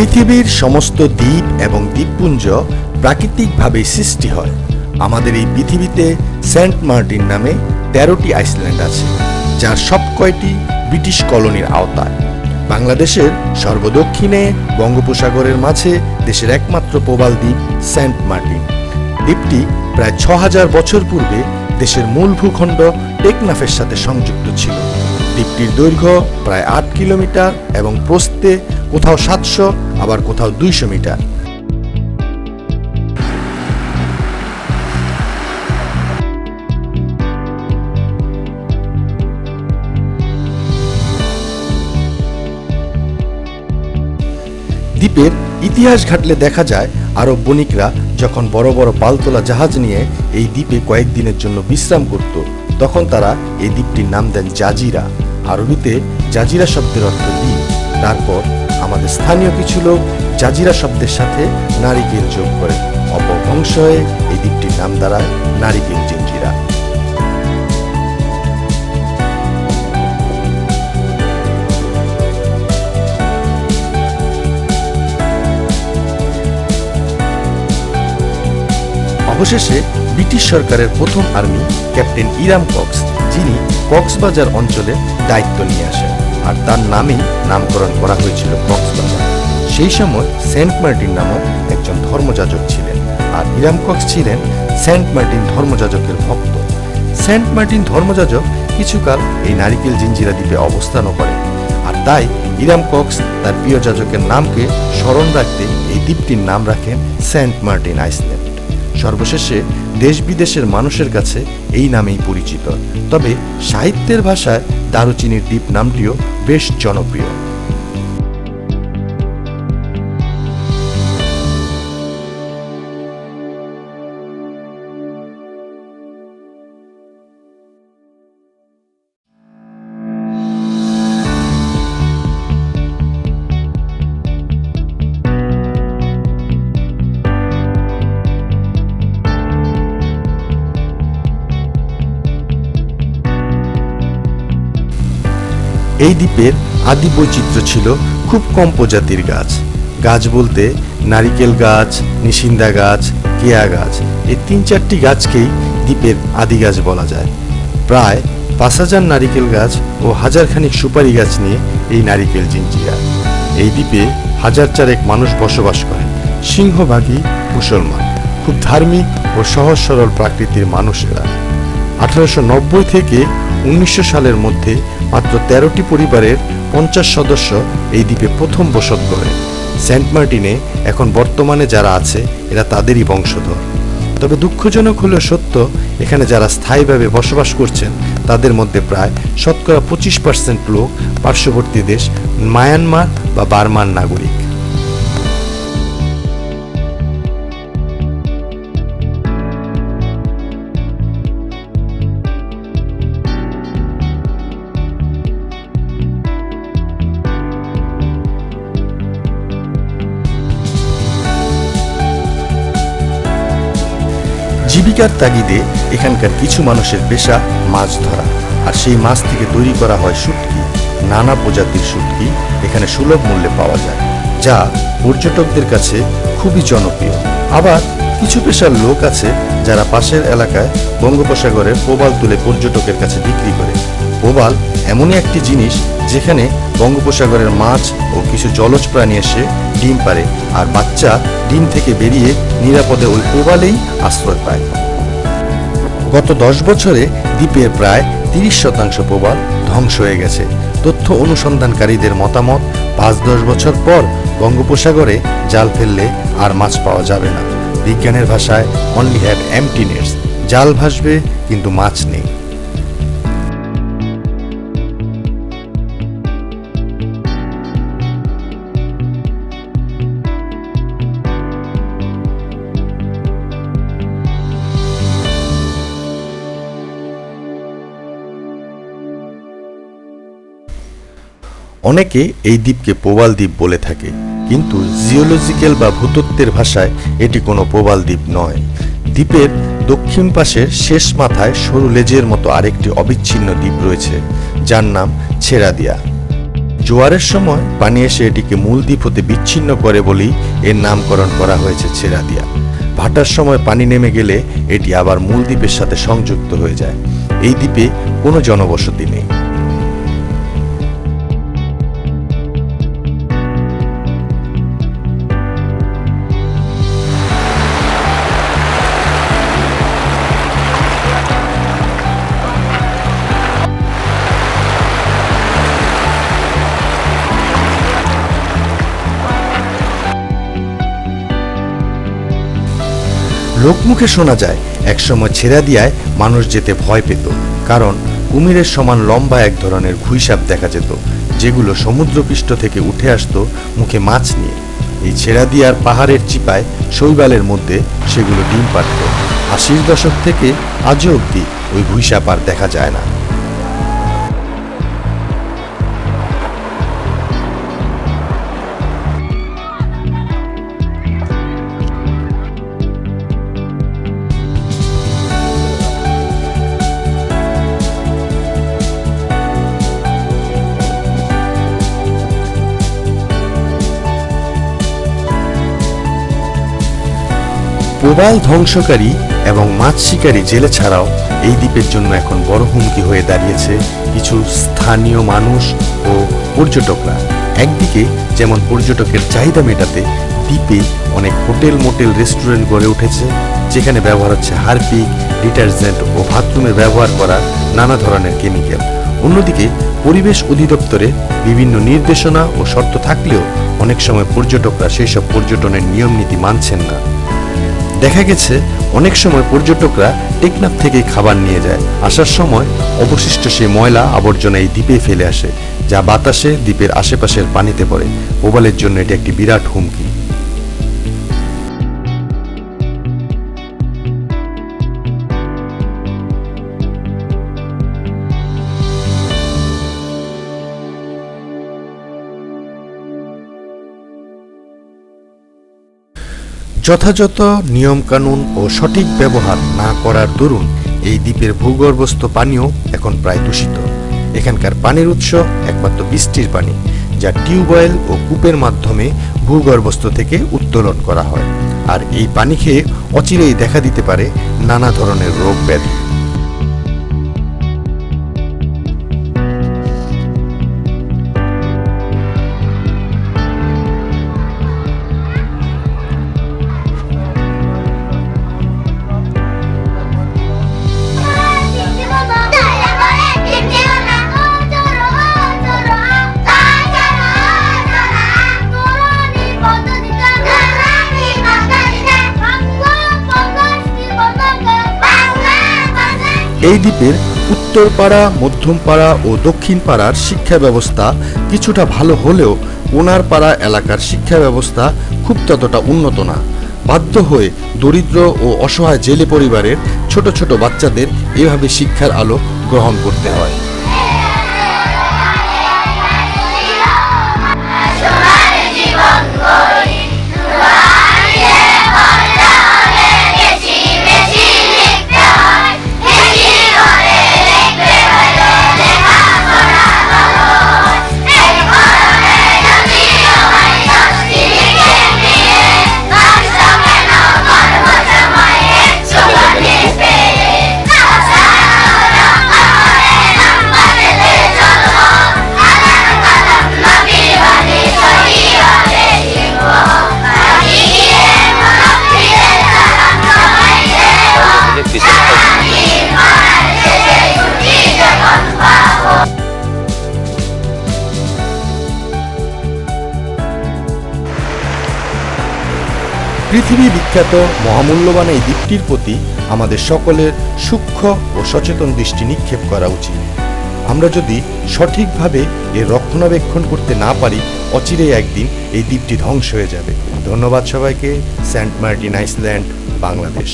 পৃথিবীর সমস্ত দ্বীপ এবং দ্বীপপুঞ্জ প্রাকৃতিকভাবেই সৃষ্টি হয়। আমাদের এই পৃথিবীতে সেন্ট মার্টিন নামে তেরোটি আইসল্যান্ড আছে, যার সব কয়টি ব্রিটিশ কলোনির আওতায়। বাংলাদেশের সর্বদক্ষিণে বঙ্গোপসাগরের মাঝে দেশের একমাত্র প্রবাল দ্বীপ সেন্ট মার্টিন। দ্বীপটি প্রায় ছ হাজার বছর পূর্বে দেশের মূল ভূখণ্ড টেকনাফের সাথে সংযুক্ত ছিল। দ্বীপটির দৈর্ঘ্য প্রায় আট কিলোমিটার এবং প্রস্থে কোথাও সাতশো, আবার কোথাও দুইশো মিটার। দ্বীপের ইতিহাস ঘাটলে দেখা যায়, আরব বণিকরা যখন বড় বড় পালতোলা জাহাজ নিয়ে এই দ্বীপে কয়েকদিনের জন্য বিশ্রাম করত, তখন তারা এই দ্বীপটির নাম দেন জাজিরা। আরবিতে জাজিরা শব্দের অর্থ দ্বীপ। তারপর আমাদের স্থানীয় কিছু লোক জাজিরা শব্দের সাথে নারিকেল যোগ করে অপভ্রংশ হয়ে এই দ্বীপটির নাম দাঁড়ায় নারিকেল জিঞ্জিরা। অবশেষে ব্রিটিশ সরকারের প্রথম আর্মি ক্যাপ্টেন ইরাম কক্স, যিনি কক্সবাজার অঞ্চলে দায়িত্ব নিয়ে আসেন। আর তার নামেই নামকরণ করা হয়েছিল কক্সবাজার। সেই সময় সেন্ট মার্টিন নামক একজন ধর্মযাজক ছিলেন আর ইরাম কক্স ছিলেন সেন্ট মার্টিন ধর্মযাজকের ভক্ত। সেন্ট মার্টিন ধর্মযাজক কিছুকাল এই নারিকেল জিঞ্জিরা দ্বীপে অবস্থানও করেন আর তাই ইরাম কক্স তার প্রিয় যাজকের নামকে স্মরণ রাখতে এই দ্বীপটির নাম রাখেন সেন্ট মার্টিন আইসল্যান্ড। সর্বশেষে দেশ বিদেশের মানুষের কাছে এই নামেই পরিচিত। তবে সাহিত্যের ভাষায় দারুচিনির দ্বীপ নামটিও বেশ জনপ্রিয়। এই দ্বীপের আদি বৈচিত্র্য ছিল খুব কম প্রজাতির গাছ। গাছ বলতে নারিকেল গাছ, নিশিন্দা গাছ, কেয়া গাছ। এই তিন চারটি গাছকেই দ্বীপের আদি গাছ বলা যায়। প্রায় পাঁচ হাজার নারিকেল গাছ ও হাজারখানিক সুপারি গাছ নিয়ে এই নারিকেল জিঞ্জিরা এই দ্বীপে হাজার চারেক মানুষ বসবাস করে সিংহভাগই মুসলমান। খুব ধার্মিক ও সহজ সরল প্রাকৃতির মানুষেরা আঠারোশো নব্বই থেকে উনিশশো সালের মধ্যে মাত্র তেরোটি পরিবারের পঞ্চাশ সদস্য এই দ্বীপে প্রথম বসত করে সেন্ট মার্টিনে এখন বর্তমানে যারা আছে, এরা তাদেরই বংশধর। তবে দুঃখজনক হলেও সত্য, এখানে যারা স্থায়ীভাবে বসবাস করছেন, তাদের মধ্যে প্রায় শতকরা পঁচিশ পার্সেন্ট লোক পার্শ্ববর্তী দেশ মায়ানমার বা বার্মার নাগরিক। জীবিকার তাগিদে এখানকার কিছু মানুষের পেশা মাছ ধরা। আর সেই মাছ থেকে তৈরি করা হয় শুটকি। নানা প্রজাতির শুটকি এখানে সুলভ মূল্যে পাওয়া যায়, যা পর্যটকদের কাছে খুবই জনপ্রিয়। আবার কিছু পেশার লোক আছে যারা পাশের এলাকায় বঙ্গোপসাগরের প্রবাল তুলে পর্যটকের কাছে বিক্রি করে। প্রবাল এমনই একটি জিনিস যেখানে বঙ্গোপসাগরের মাছ ও কিছু জলজ প্রাণী এসে ডিম পারে আর বাচ্চা ডিম থেকে বেরিয়ে নিরাপদে ওই প্রবালেই আশ্রয় পায়। গত দশ বছরে দ্বীপের প্রায় তিরিশ শতাংশ প্রবাল ধ্বংস হয়ে গেছে। তথ্য অনুসন্ধানকারীদের মতামত, পাঁচ দশ বছর পর বঙ্গোপসাগরে জাল ফেললে আর মাছ পাওয়া যাবে না। বিজ্ঞানের ভাষায় অনলি হ্যাভ এমটিনেস জাল ভাসবে, কিন্তু মাছ নেই। অনেকে এই দ্বীপকে প্রবাল দ্বীপ বলে থাকে, কিন্তু জিওলজিক্যাল বা ভূতত্ত্বের ভাষায় এটি কোনো প্রবাল দ্বীপ নয়। দ্বীপের দক্ষিণ পাশের শেষ মাথায় সরু লেজের মতো আরেকটি অবিচ্ছিন্ন দ্বীপ রয়েছে, যার নাম ছেড়াদিয়া। জোয়ারের সময় পানি এসে এটিকে মূল দ্বীপ হতে বিচ্ছিন্ন করে বলেই এর নামকরণ করা হয়েছে ছেড়াদিয়া। ভাটার সময় পানি নেমে গেলে এটি আবার মূল দ্বীপের সাথে সংযুক্ত হয়ে যায়। এই দ্বীপে কোনো জনবসতি নেই। লোকমুখে শোনা যায়, একসময় ছেড়া দিয়ায় মানুষ যেতে ভয় পেত, কারণ কুমিরের সমান লম্বা এক ধরনের ঘুইসাপ দেখা যেত, যেগুলো সমুদ্রপৃষ্ঠ থেকে উঠে আসত মুখে মাছ নিয়ে। এই ছেড়া দিয়ার পাহাড়ের চিপায় শৈবালের মধ্যে সেগুলো ডিম পারত আশির দশক থেকে আজও অবধি ওই ঘুইসাপ আর দেখা যায় না। প্রবাল ধ্বংসকারী এবং মাছ শিকারী জেলে ছাড়াও এই দ্বীপের জন্য এখন বড় হুমকি হয়ে দাঁড়িয়েছে কিছু স্থানীয় মানুষ ও পর্যটকরা। একদিকে যেমন পর্যটকের চাহিদা মেটাতে দ্বীপে অনেক হোটেল, মোটেল, রেস্টুরেন্ট গড়ে উঠেছে, যেখানে ব্যবহার হচ্ছে হারপিক, ডিটারজেন্ট ও বাথরুমে ব্যবহার করা নানা ধরনের কেমিক্যাল। অন্যদিকে পরিবেশ অধিদপ্তরে বিভিন্ন নির্দেশনা ও শর্ত থাকলেও অনেক সময় পর্যটকরা সেই সব পর্যটনের নিয়ম নীতি মানছেন না। দেখা গেছে অনেক সময় পর্যটকরা টেকনাফ থেকে খাবার নিয়ে যায়। আসার সময় অবশিষ্ট সেই ময়লা আবর্জনা এই দ্বীপে ফেলে আসে, যা বাতাসে দ্বীপের আশেপাশের পানিতে পড়ে। প্রবালের জন্য এটি একটি বিরাট হুমকি। যথাযথ নিয়মকানুন ও সঠিক ব্যবহার না করার দরুন এই দ্বীপের ভূগর্ভস্থ পানিও এখন প্রায় দূষিত। এখানকার পানির উৎস একমাত্র বৃষ্টির পানি, যা টিউবওয়েল ও কূপের মাধ্যমে ভূগর্ভস্থ থেকে উত্তোলন করা হয়। আর এই পানি খেয়ে অচিরেই দেখা দিতে পারে নানা ধরনের রোগ ব্যাধি। এই দ্বীপের উত্তরপাড়া, মধ্যমপাড়া ও দক্ষিণ পাড়ার শিক্ষা ব্যবস্থা কিছুটা ভালো হলেও ওনারপাড়া এলাকার শিক্ষা ব্যবস্থা খুব ততটা উন্নত না। বাধ্য হয়ে দরিদ্র ও অসহায় জেলে পরিবারের ছোট ছোট বাচ্চাদের এভাবে শিক্ষার আলো গ্রহণ করতে হয়। পৃথিবী বিখ্যাত মহামূল্যবান এই দ্বীপটির প্রতি আমাদের সকলের সূক্ষ্ম ও সচেতন দৃষ্টি নিক্ষেপ করা উচিত। আমরা যদি সঠিকভাবে এর রক্ষণাবেক্ষণ করতে না পারি অচিরে একদিন এই দ্বীপটি ধ্বংস হয়ে যাবে। ধন্যবাদ সবাইকে। Saint Martin Island, Bangladesh.